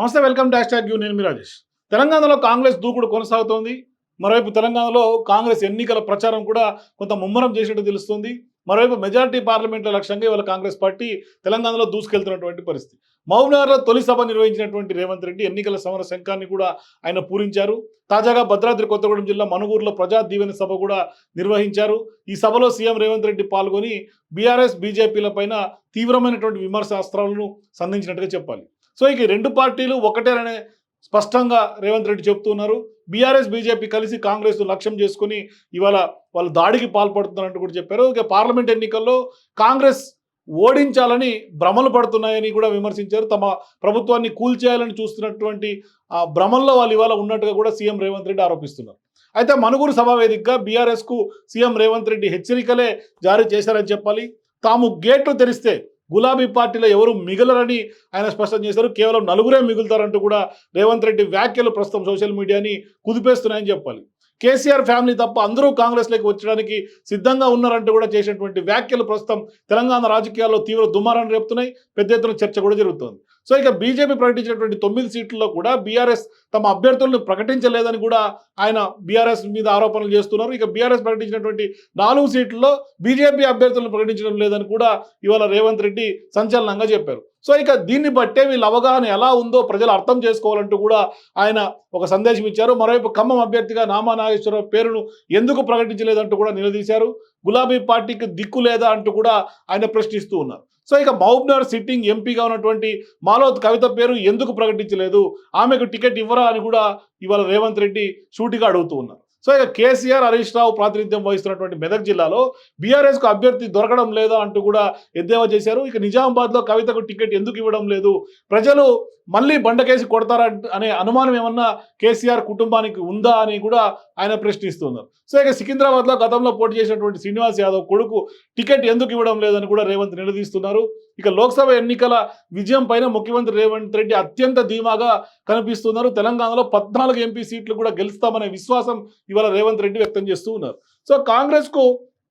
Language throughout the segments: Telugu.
నమస్తే వెల్కమ్ డాష్ ట్యాగ్ యూ నేను మీ రాజేష్. తెలంగాణలో కాంగ్రెస్ దూకుడు కొనసాగుతోంది. మరోవైపు తెలంగాణలో కాంగ్రెస్ ఎన్నికల ప్రచారం కూడా కొంత ముమ్మరం చేసినట్టు తెలుస్తుంది. మరోవైపు మెజార్టీ పార్లమెంట్ల లక్ష్యంగా ఇవాళ కాంగ్రెస్ పార్టీ తెలంగాణలో దూసుకెళ్తున్నటువంటి పరిస్థితి. మహబూబ్నగర్లో తొలి సభ నిర్వహించినటువంటి రేవంత్ రెడ్డి ఎన్నికల సమర శంఖాన్ని కూడా ఆయన పూరించారు. తాజాగా భద్రాద్రి కొత్తగూడెం జిల్లా మనుగూరులో ప్రజా దీవెన సభ కూడా నిర్వహించారు. ఈ సభలో సీఎం రేవంత్ రెడ్డి పాల్గొని బీఆర్ఎస్ బీజేపీల పైన తీవ్రమైనటువంటి విమర్శ అస్త్రాలను సంధించినట్టుగా చెప్పాలి. సో ఇక ఈ రెండు పార్టీలు ఒకటేననే స్పష్టంగా రేవంత్ రెడ్డి చెప్తున్నారు బీఆర్ఎస్ బీజేపీ కలిసి కాంగ్రెస్ లక్ష్యం చేసుకుని ఇవాళ వాళ్ళు దాడికి పాల్పడుతున్నట్టు కూడా చెప్పారు. ఇక పార్లమెంట్ ఎన్నికల్లో కాంగ్రెస్ ఓడించాలని భ్రమలు పడుతున్నాయని కూడా విమర్శించారు. తమ ప్రభుత్వాన్ని కూల్చేయాలని చూస్తున్నటువంటి ఆ భ్రమల్లో వాళ్ళు ఇవాళ ఉన్నట్టుగా కూడా సీఎం రేవంత్ రెడ్డి ఆరోపిస్తున్నారు. అయితే మనుగురు సభావేదికగా బీఆర్ఎస్కు సీఎం రేవంత్ రెడ్డి హెచ్చరికలే జారీ చేశారని చెప్పాలి. తాము గేట్లు తెరిస్తే గులాబీ పార్టీలో ఎవరు మిగలరని ఆయన స్పష్టం చేశారు. కేవలం నలుగురే మిగులుతారంటూ కూడా రేవంత్ రెడ్డి వ్యాఖ్యలు ప్రస్తుతం సోషల్ మీడియాని కుదిపేస్తున్నాయని చెప్పాలి. కేసీఆర్ ఫ్యామిలీ తప్ప అందరూ కాంగ్రెస్లోకి వచ్చడానికి సిద్ధంగా ఉన్నారంటూ కూడా చేసినటువంటి వ్యాఖ్యలు ప్రస్తుతం తెలంగాణ రాజకీయాల్లో తీవ్ర దుమారాన్ని రేపుతున్నాయి. పెద్ద ఎత్తున చర్చ కూడా జరుగుతోంది. సో ఇక బీజేపీ ప్రకటించినటువంటి తొమ్మిది సీట్లలో కూడా బీఆర్ఎస్ తమ అభ్యర్థులను ప్రకటించలేదని కూడా ఆయన బీఆర్ఎస్ మీద ఆరోపణలు చేస్తున్నారు. ఇక బీఆర్ఎస్ ప్రకటించినటువంటి నాలుగు సీట్లలో బీజేపీ అభ్యర్థులను ప్రకటించడం లేదని కూడా ఇవాళ రేవంత్ రెడ్డి సంచలనంగా చెప్పారు. సో ఇక దీన్ని బట్టే వీళ్ళ అవగాహన ఎలా ఉందో ప్రజలు అర్థం చేసుకోవాలంటూ కూడా ఆయన ఒక సందేశం ఇచ్చారు. మరోవైపు ఖమ్మం అభ్యర్థిగా నామా నాగేశ్వరరావు పేరును ఎందుకు ప్రకటించలేదంటూ కూడా నిలదీశారు. గులాబీ పార్టీకి దిక్కు లేదా అంటూ కూడా ఆయన ప్రశ్నిస్తూ ఉన్నారు. సో ఇక మహబూబ్నగర్ సిట్టింగ్ ఎంపీగా ఉన్నటువంటి మాలోత్ కవిత పేరు ఎందుకు ప్రకటించలేదు? ఆమెకు టికెట్ ఇవ్వరా అని కూడా ఇవాళ రేవంత్ రెడ్డి సూటిగా అడుగుతూ ఉన్నారు. సో ఇక కేసీఆర్ హరీష్ రావు ప్రాతినిధ్యం వహిస్తున్నటువంటి మెదక్ జిల్లాలో బీఆర్ఎస్కు అభ్యర్థి దొరకడం లేదా అంటూ కూడా ఎద్దేవా చేశారు. ఇక నిజామాబాద్లో కవితకు టికెట్ ఎందుకు ఇవ్వడం లేదు? ప్రజలు మళ్ళీ బండకేసి కొడతారా అనే అనుమానం ఏమన్నా కేసీఆర్ కుటుంబానికి ఉందా అని కూడా ఆయన ప్రశ్నిస్తున్నారు. సో ఇక సికింద్రాబాద్లో గతంలో పోటీ చేసినటువంటి శ్రీనివాస్ యాదవ్ కొడుకు టికెట్ ఎందుకు ఇవ్వడం లేదని కూడా రేవంత్ నిలదీస్తున్నారు. ఇక లోక్సభ ఎన్నికల విజయం పైన ముఖ్యమంత్రి రేవంత్ రెడ్డి అత్యంత ధీమాగా కనిపిస్తున్నారు. తెలంగాణలో పద్నాలుగు ఎంపీ సీట్లు కూడా గెలుస్తామనే విశ్వాసం ఇవాళ రేవంత్ రెడ్డి వ్యక్తం చేస్తూ ఉన్నారు. సో కాంగ్రెస్కు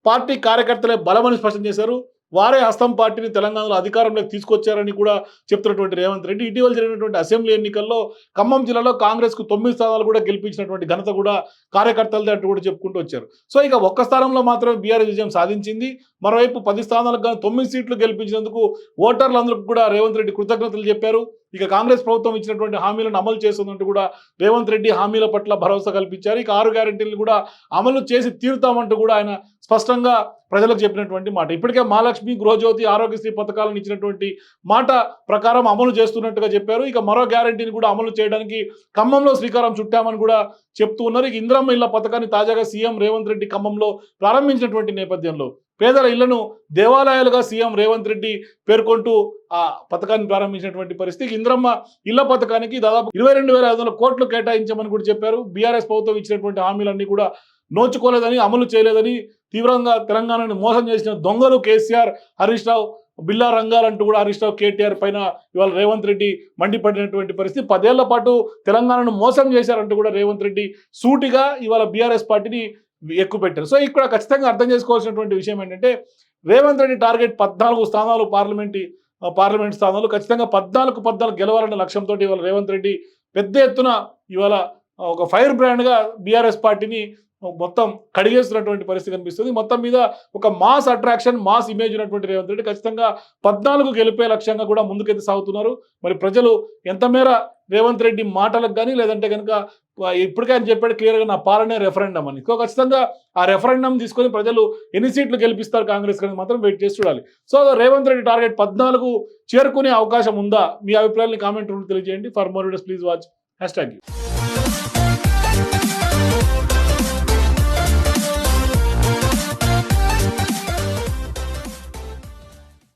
పార్టీ కార్యకర్తలే బలమని స్పష్టం చేశారు. వారే హస్తం పార్టీని తెలంగాణలో అధికారంలోకి తీసుకొచ్చారని కూడా చెప్తున్నటువంటి రేవంత్ రెడ్డి. ఇటీవల జరిగినటువంటి అసెంబ్లీ ఎన్నికల్లో ఖమ్మం జిల్లాలో కాంగ్రెస్కు తొమ్మిది స్థానాలు కూడా గెలిపించినటువంటి ఘనత కూడా కార్యకర్తలదే అంటూ కూడా చెప్పుకుంటూ వచ్చారు. సో ఇక ఒక్క స్థానంలో మాత్రమే బీఆర్ఎస్ విజయం సాధించింది. మరోవైపు పది స్థానాలకు కానీ తొమ్మిది సీట్లు గెలిపించినందుకు ఓటర్లందరికీ కూడా రేవంత్ రెడ్డి కృతజ్ఞతలు చెప్పారు. ఇక కాంగ్రెస్ ప్రభుత్వం ఇచ్చినటువంటి హామీలను అమలు చేస్తుందంటూ కూడా రేవంత్ రెడ్డి హామీల పట్ల భరోసా కల్పించారు. ఇక ఆరు గ్యారెంటీలు కూడా అమలు చేసి తీరుతామంటూ కూడా ఆయన స్పష్టంగా ప్రజలకు చెప్పినటువంటి మాట. ఇప్పటికే మహాలక్ష్మి గృహజ్యోతి ఆరోగ్యశ్రీ పథకాలను ఇచ్చినటువంటి మాట ప్రకారం అమలు చేస్తున్నట్టుగా చెప్పారు. ఇక మరో గ్యారెంటీని కూడా అమలు చేయడానికి ఖమ్మంలో శ్రీకారం చుట్టామని కూడా చెప్తూ ఉన్నారు. ఇక ఇంద్రమ్మ ఇళ్ళ పథకాన్ని తాజాగా సీఎం రేవంత్ రెడ్డి ఖమ్మంలో ప్రారంభించినటువంటి నేపథ్యంలో పేదల ఇళ్ళను దేవాలయాలుగా సీఎం రేవంత్ రెడ్డి పేర్కొంటూ ఆ పథకాన్ని ప్రారంభించినటువంటి పరిస్థితి. ఇంద్రమ్మ ఇళ్ళ పథకానికి దాదాపు ఇరవై రెండు వేల ఐదు వందల కోట్లు కేటాయించమని కూడా చెప్పారు. బీఆర్ఎస్ ప్రభుత్వం ఇచ్చినటువంటి హామీలన్నీ కూడా నోచుకోలేదని అమలు చేయలేదని తీవ్రంగా తెలంగాణను మోసం చేసిన దొంగలు కేసీఆర్ హరీష్ రావు బిల్లా రంగాలంటూ కూడా హరీష్ రావు కేటీఆర్ పైన ఇవాళ రేవంత్ రెడ్డి మండిపడినటువంటి పరిస్థితి. పదేళ్ళ పాటు తెలంగాణను మోసం చేశారంటూ కూడా రేవంత్ రెడ్డి సూటిగా ఇవాళ బీఆర్ఎస్ పార్టీని ఎక్కువ పెట్టారు. సో ఇక్కడ ఖచ్చితంగా అర్థం చేసుకోవాల్సినటువంటి విషయం ఏంటంటే రేవంత్ రెడ్డి టార్గెట్ పద్నాలుగు స్థానాలు పార్లమెంటు పార్లమెంట్ స్థానాలు ఖచ్చితంగా పద్నాలుగు పద్నాలుగు గెలవాలనే లక్ష్యంతో ఇవాళ రేవంత్ రెడ్డి పెద్ద ఎత్తున ఇవాళ ఒక ఫైర్ బ్రాండ్గా బీఆర్ఎస్ పార్టీని మొత్తం కడిగేస్తున్నటువంటి పరిస్థితి కనిపిస్తుంది. మొత్తం మీద ఒక మాస్ అట్రాక్షన్ మాస్ ఇమేజ్ ఉన్నటువంటి రేవంత్ రెడ్డి ఖచ్చితంగా పద్నాలుగు గెలిపే లక్ష్యంగా కూడా ముందుకైతే సాగుతున్నారు. మరి ప్రజలు ఎంత మేర రేవంత్ రెడ్డి మాటలకు కానీ లేదంటే కనుక ఇప్పటికే ఆయన చెప్పాడు క్లియర్గా నా పాలనే రెఫరెండం అని. సో ఖచ్చితంగా ఆ రెఫరెండం తీసుకొని ప్రజలు ఎన్ని సీట్లు గెలిపిస్తారు కాంగ్రెస్ కానీ మాత్రం వెయిట్ చేసి చూడాలి. సో రేవంత్ రెడ్డి టార్గెట్ పద్నాలుగు చేరుకునే అవకాశం ఉందా? మీ అభిప్రాయాన్ని కామెంట్ తెలియజేయండి. For more videos please watch. Hashtag